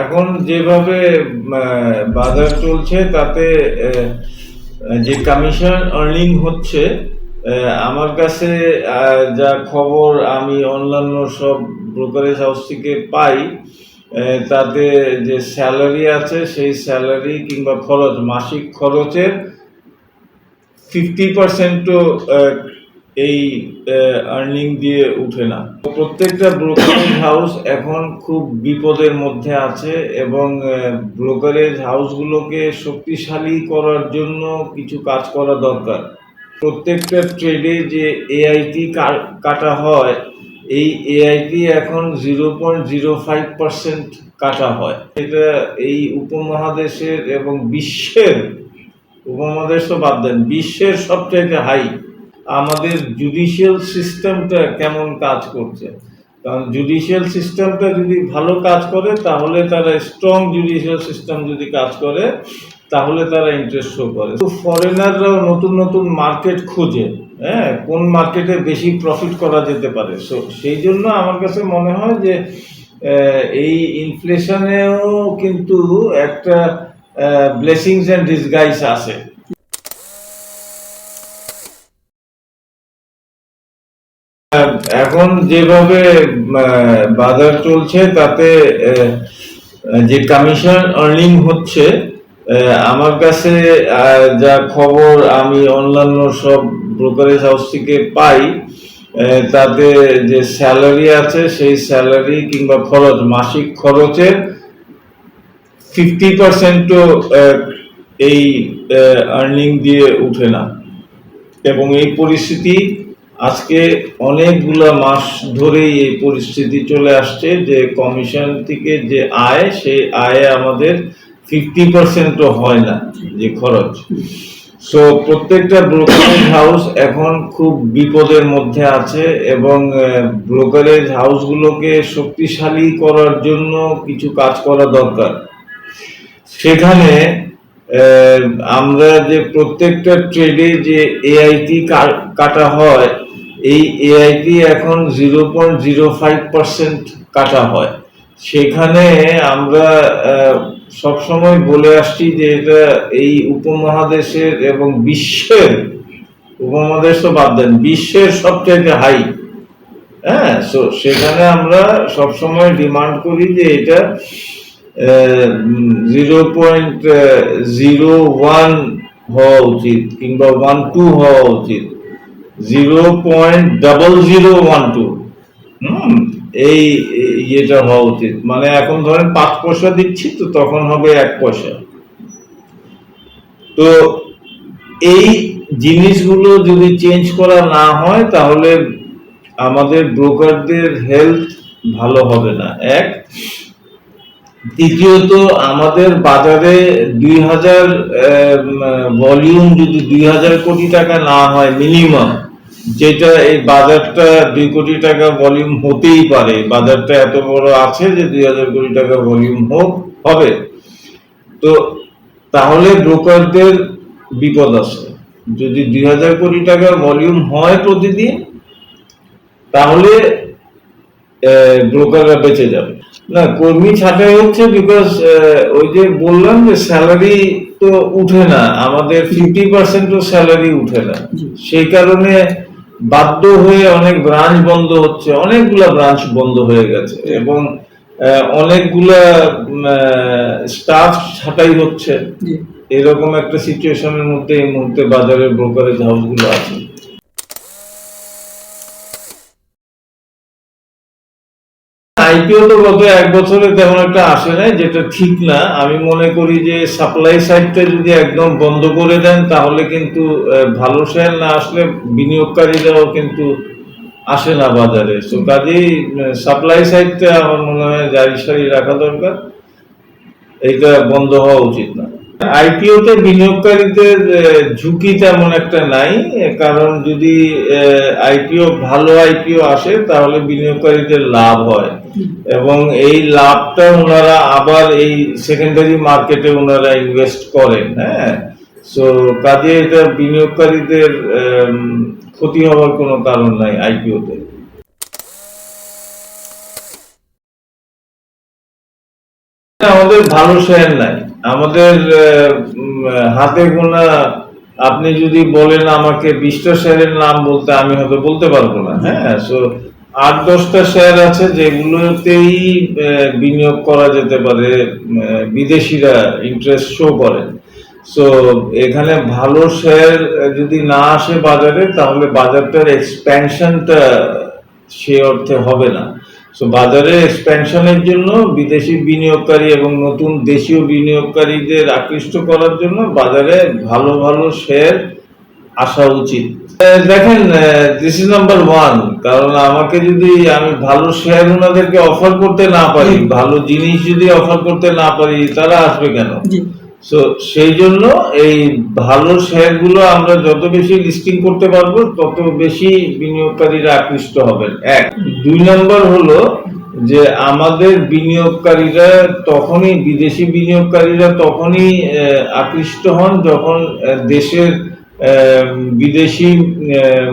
এখন যেভাবে বাজার চলছে, তাতে যে কমিশন আর্নিং হচ্ছে আমার কাছে যা খবর আমি অন্যান্য সব ব্রোকারেজ হাউস থেকে পাই তাতে যে স্যালারি আছে, সেই স্যালারি কিংবা খরচ, মাসিক খরচের ফিফটি পার্সেন্টও এই আর্নিং দিয়ে উঠে না। প্রত্যেকটা ব্রোকারেজ হাউস এখন খুব বিপদের মধ্যে আছে এবং ব্রোকারেজ হাউসগুলোকে শক্তিশালী করার জন্য কিছু কাজ করা দরকার। প্রত্যেকটা ট্রেডে যে এআইটি কাটা হয়, এই এআইটি এখন zero point zero five percent কাটা হয়। এটা এই উপমহাদেশের এবং বিশ্বের উপমহাদেশ তো বাদ দেন, বিশ্বের সবচাইতে হাই আমাদের জুডিশিয়াল সিস্টেমটা কেমন কাজ করছে? কারণ জুডিশিয়াল সিস্টেমটা যদি ভালো কাজ করে, তাহলে তারা স্ট্রং জুডিশিয়াল সিস্টেম যদি কাজ করে, তাহলে তারা ইন্টারেস্ট শো করে। তো ফরেনাররাও নতুন নতুন মার্কেট খোঁজে হ্যাঁ? কোন মার্কেটে বেশি প্রফিট করা যেতে পারে? সো সেই জন্য আমার কাছে মনে হয় যে এই ইনফ্লেশনেও কিন্তু একটা ব্লেসিংস অ্যান্ড ডিসগাইস আছে। এখন যেভাবে বাজার চলছে, তাতে যে কমিশন আর্নিং হচ্ছে আমার কাছে যা খবর আমি অন্যান্য সব ব্রোকারেজ হাউস থেকে পাই তাতে যে স্যালারি আছে, সেই স্যালারি কিংবা খরচ, মাসিক খরচের ফিফটি পার্সেন্টও এই আর্নিং দিয়ে উঠে না। এবং এই পরিস্থিতি আজকে অনেকগুলা মাস ধরেই এই পরিস্থিতি চলে আসছে যে কমিশন থেকে যে আয়, সেই আয়ে আমাদের ফিফটি পার্সেন্টও হয় না যে খরচ। সো প্রত্যেকটা ব্রোকারেজ হাউস এখন খুব বিপদের মধ্যে আছে এবং ব্রোকারেজ হাউসগুলোকে শক্তিশালী করার জন্য কিছু কাজ করা দরকার। সেখানে আমরা যে প্রত্যেকটা ট্রেডে যে এআইটি কাটা হয় এই এআইটি এখন zero point zero five percent কাটা হয়। সেখানে আমরা সবসময় বলে আসছি যে এটা এই উপমহাদেশের এবং বিশ্বের, উপমহাদেশ তো বাদ দেন, বিশ্বের সবচাইতে হাই হ্যাঁ সো সেখানে আমরা সবসময় ডিমান্ড করি যে এটা জিরো পয়েন্ট জিরো ওয়ান হওয়া উচিত কিংবা ওয়ান টু হওয়া উচিত। Zero point double zero one two. হুম, এই ইয়েটা হওয়া উচিত। মানে এখন ধরেন পাঁচ পয়সা দিচ্ছি, তো তখন হবে এক পয়সা। তো এই জিনিসগুলো যদি চেঞ্জ করা না হয়, তাহলে আমাদের ব্রোকারদের হেলথ ভালো হবে না। এক, দ্বিতীয়ত আমাদের বাজারে দুই হাজার ভলিউম যদি দুই হাজার কোটি টাকা না হয় মিনিমাম যেটা এই বাজারটা দুই কোটি টাকা ভলিউম হতেই পারে। বাজারটা এত বড় আছে যে দুই হাজার কোটি টাকা ভলিউম হোক হবে। তো তাহলে ব্রোকারদের বিপদ আছে। যদি দুই হাজার কোটি টাকার ভলিউম হয় প্রতিদিন তাহলে ব্রোকাররা বেঁচে যাবে। না কর্মী ছাঁটাই হচ্ছে বিকজ ওই যে বললাম যে স্যালারি তো উঠে না আমাদের ফিফটি পার্সেন্টও স্যালারি উঠে না। সেই কারণে বাধ্য হয়ে অনেক ব্রাঞ্চ বন্ধ হচ্ছে অনেকগুলা ব্রাঞ্চ বন্ধ হয়ে গেছে এবং অনেকগুলা স্টাফ ছাটাই হচ্ছে। এরকম একটা সিচুয়েশনের মধ্যে এই মুহূর্তে বাজারের ব্রোকারেজ হাউসগুলো আছে। আইপিও তো গত এক বছরে তেমন একটা আসে নাই, যেটা ঠিক না। আমি মনে করি যে সাপ্লাই সাইডটা যদি একদম বন্ধ করে দেন, তাহলে কিন্তু ভালো শেয়ার না আসলে বিনিয়োগকারীরাও কিন্তু আসে না বাজারে। তো কাজেই সাপ্লাই সাইডটা আমার মনে হয় জারি সারি রাখা দরকার। এইটা বন্ধ হওয়া উচিত না। আইপিও তে বিনিয়োগকারীদের ঝুঁকি তেমন একটা নাই কারণ যদি আইপিও ভালো আইপিও আসে, তাহলে বিনিয়োগকারীদের লাভ হয়। এবং এই লাভটা ওনারা আবার এই সেকেন্ডারি মার্কেটে ওনারা ইনভেস্ট করেন হ্যাঁ? সো কাজে এটা বিনিয়োগকারীদের ক্ষতি হওয়ার কোনো কারণ নাই আইপিওতে আমাদের ভালো শেয়ার নাই। আমাদের হাতে গোনা, আপনি যদি বলেন আমাকে বিশটা শেয়ারের নাম বলতে আমি হয়তো বলতে পারব না হ্যাঁ? সো আট দশটা শেয়ার আছে যেগুলোতেই বিনিয়োগ করা যেতে পারে বিদেশিরা ইন্টারেস্ট শো করেন সো এখানে ভালো শেয়ার যদি না আসে বাজারে, তাহলে বাজারটার এক্সপ্যানশনটা সে অর্থে হবে না। সো বাজারে এক্সপ্যানশনের জন্য বিদেশি বিনিয়োগকারী এবং নতুন দেশীয় বিনিয়োগকারীদের আকৃষ্ট করার জন্য বাজারে ভালো ভালো শেয়ার আসা উচিত। দেখেন দিস ইজ নাম্বার ওয়ান কারণ আমাকে যদি আমি ভালো শেয়ার ওনাদেরকে অফার করতে না পারি ভালো জিনিস যদি অফার করতে না পারি তারা আসবে কেন? সো সেই জন্য এই ভালো শেয়ারগুলো আমরা যত বেশি লিস্টিং করতে পারব তত বেশি বিনিয়োগকারীরা আকৃষ্ট হবেন। এক। দুই নম্বর হলো যে আমাদের বিনিয়োগকারীরা তখনই বিদেশি বিনিয়োগকারীরা তখনই আকৃষ্ট হন যখন দেশের বিদেশি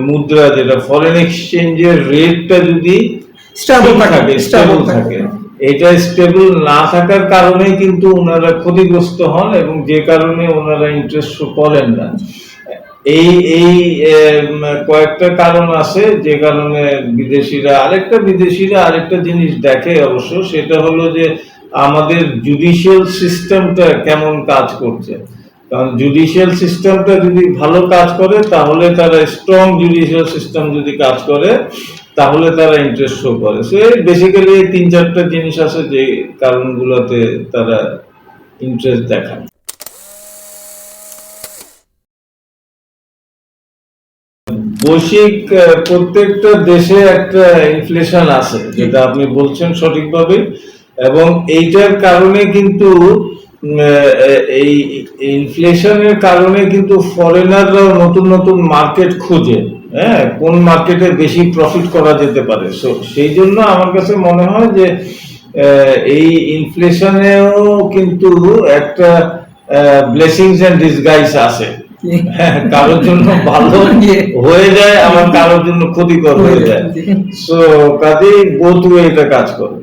মুদ্রা যেটা ফরেন এক্সচেঞ্জের রেটটা যদি স্টেবল থাকে স্টেবল থাকে। এটা স্টেবল না থাকার কারণে কিন্তু ওনারা ক্ষতিগ্রস্ত হন এবং যে কারণে ওনারা ইন্টারেস্ট করেন না। এই এই কয়েকটা কারণ আছে যে কারণে বিদেশিরা আরেকটা বিদেশিরা আরেকটা জিনিস দেখে অবশ্য সেটা হলো যে আমাদের জুডিশিয়াল সিস্টেমটা কেমন কাজ করছে। কারণ জুডিশিয়াল সিস্টেমটা যদি ভালো কাজ করে, তাহলে তারা স্ট্রং জুডিশিয়াল সিস্টেম যদি কাজ করে, তাহলে তারা ইন্টারেস্ট শো করে। সে বেসিক্যালি এই তিন চারটা জিনিস আছে যে কারণগুলোতে তারা ইন্টারেস্ট দেখায়। বৈশ্বিক প্রত্যেকটা দেশে একটা ইনফ্লেশন আছে, যেটা আপনি বলছেন সঠিকভাবে এবং এইটার কারণে কিন্তু এই ইনফ্লেশনের কারণে কিন্তু ফরেনাররাও নতুন নতুন মার্কেট খুঁজে হ্যাঁ? কোন মার্কেটে বেশি প্রফিট করা যেতে পারে? সো সেই জন্য আমার কাছে মনে হয় যে এই ইনফ্লেশনেও কিন্তু একটা ব্লেসিংস এন্ড ডিসগাইস আছে। হ্যাঁ, কারোর জন্য ভালো হয়ে যায় আবার কারোর জন্য ক্ষতিকর হয়ে যায়। সো কাজেই বোধ এটা কাজ করে।